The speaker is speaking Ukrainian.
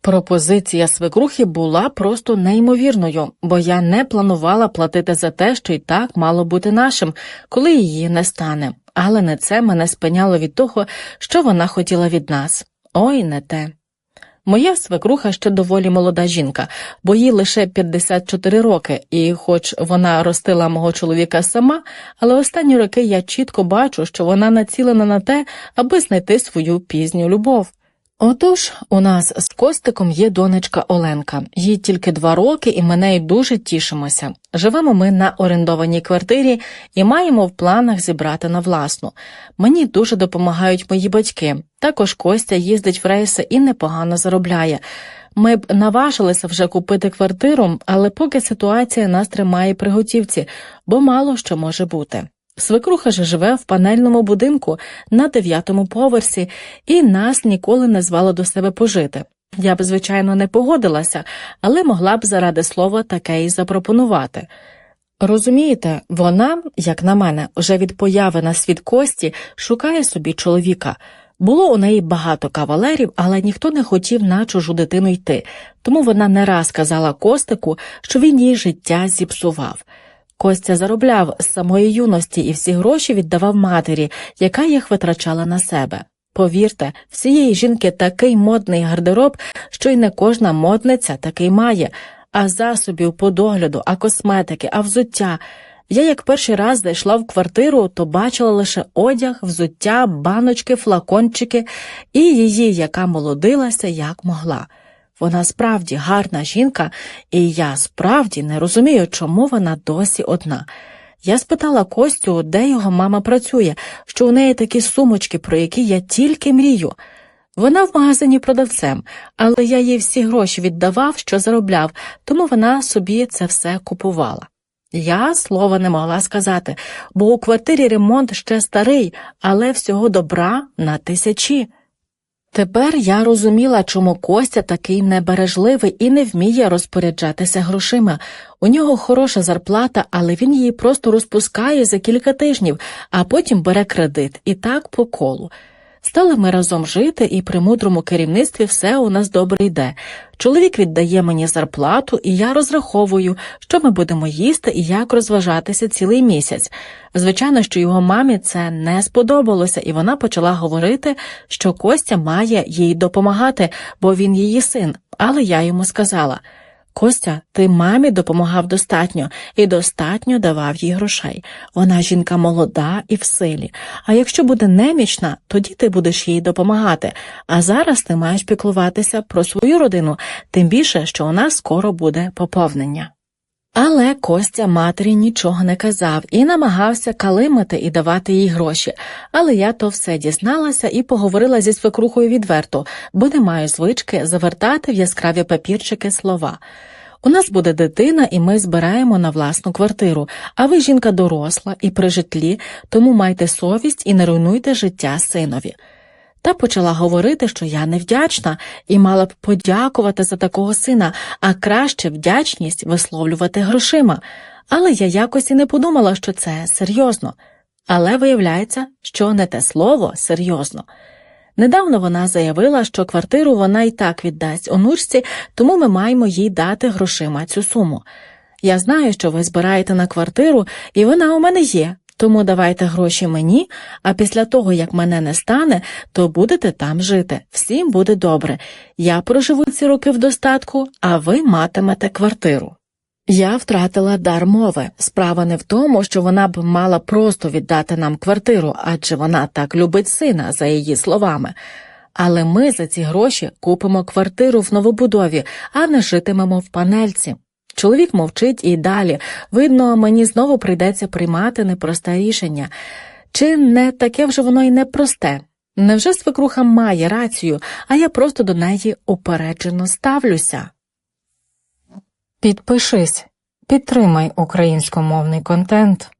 Пропозиція свекрухи була просто неймовірною, бо я не планувала платити за те, що й так мало бути нашим, коли її не стане. Але не це мене спиняло від того, що вона хотіла від нас. Ой, не те. Моя свекруха ще доволі молода жінка, бо їй лише 54 роки, і хоч вона ростила мого чоловіка сама, але останні роки я чітко бачу, що вона націлена на те, аби знайти свою пізню любов. Отож, у нас з Костиком є донечка Оленка, їй тільки два роки, і ми нею дуже тішимося. Живемо ми на орендованій квартирі і маємо в планах зібрати на власну. Мені дуже допомагають мої батьки. Також Костя їздить в рейси і непогано заробляє. Ми б наважилися вже купити квартиру, але поки ситуація нас тримає при готівці, бо мало що може бути. Свекруха ж живе в панельному будинку на дев'ятому поверсі і нас ніколи не звала до себе пожити. Я б, звичайно, не погодилася, але могла б заради слова таке і запропонувати. Розумієте, вона, як на мене, вже від появи на світ Кості шукає собі чоловіка. Було у неї багато кавалерів, але ніхто не хотів на чужу дитину йти, тому вона не раз казала Костику, що він їй життя зіпсував. Костя заробляв з самої юності і всі гроші віддавав матері, яка їх витрачала на себе. Повірте, всієї жінки такий модний гардероб, що й не кожна модниця такий має, а засобів по догляду, а косметики, а взуття. Я як перший раз зайшла в квартиру, то бачила лише одяг, взуття, баночки, флакончики і її, яка молодилася, як могла. Вона справді гарна жінка, і я справді не розумію, чому вона досі одна. Я спитала Костю, де його мама працює, що у неї такі сумочки, про які я тільки мрію. Вона в магазині продавцем, але я їй всі гроші віддавав, що заробляв, тому вона собі це все купувала. Я слова не могла сказати, бо у квартирі ремонт ще старий, але всього добра на тисячі. Тепер я розуміла, чому Костя такий небережливий і не вміє розпоряджатися грошима. У нього хороша зарплата, але він її просто розпускає за кілька тижнів, а потім бере кредит і так по колу. Стали ми разом жити, і при мудрому керівництві все у нас добре йде. Чоловік віддає мені зарплату, і я розраховую, що ми будемо їсти і як розважатися цілий місяць. Звичайно, що його мамі це не сподобалося, і вона почала говорити, що Костя має їй допомагати, бо він її син. Але я йому сказала. Костя, ти мамі допомагав достатньо і достатньо давав їй грошей. Вона жінка молода і в силі. А якщо буде немічна, тоді ти будеш їй допомагати. А зараз ти маєш піклуватися про свою родину, тим більше, що у нас скоро буде поповнення. Але Костя матері нічого не казав і намагався калимати і давати їй гроші. Але я то все дізналася і поговорила зі свекрухою відверто, бо не маю звички завертати в яскраві папірчики слова. У нас буде дитина, і ми збираємо на власну квартиру, а ви жінка доросла і при житлі, тому майте совість і не руйнуйте життя синові. Та почала говорити, що я невдячна і мала б подякувати за такого сина, а краще вдячність висловлювати грошима. Але я якось і не подумала, що це серйозно. Але виявляється, що не те слово серйозно. Недавно вона заявила, що квартиру вона і так віддасть онучці, тому ми маємо їй дати грошима цю суму. Я знаю, що ви збираєте на квартиру, і вона у мене є, тому давайте гроші мені, а після того, як мене не стане, то будете там жити. Всім буде добре. Я проживу ці роки в достатку, а ви матимете квартиру. Я втратила дар мови. Справа не в тому, що вона б мала просто віддати нам квартиру, адже вона так любить сина, за її словами. Але ми за ці гроші купимо квартиру в новобудові, а не житимемо в панельці. Чоловік мовчить і далі. Видно, мені знову прийдеться приймати непросте рішення. Чи не таке вже воно й непросте? Невже свекруха має рацію, а я просто до неї упереджено ставлюся? Підпишись, підтримай українськомовний контент.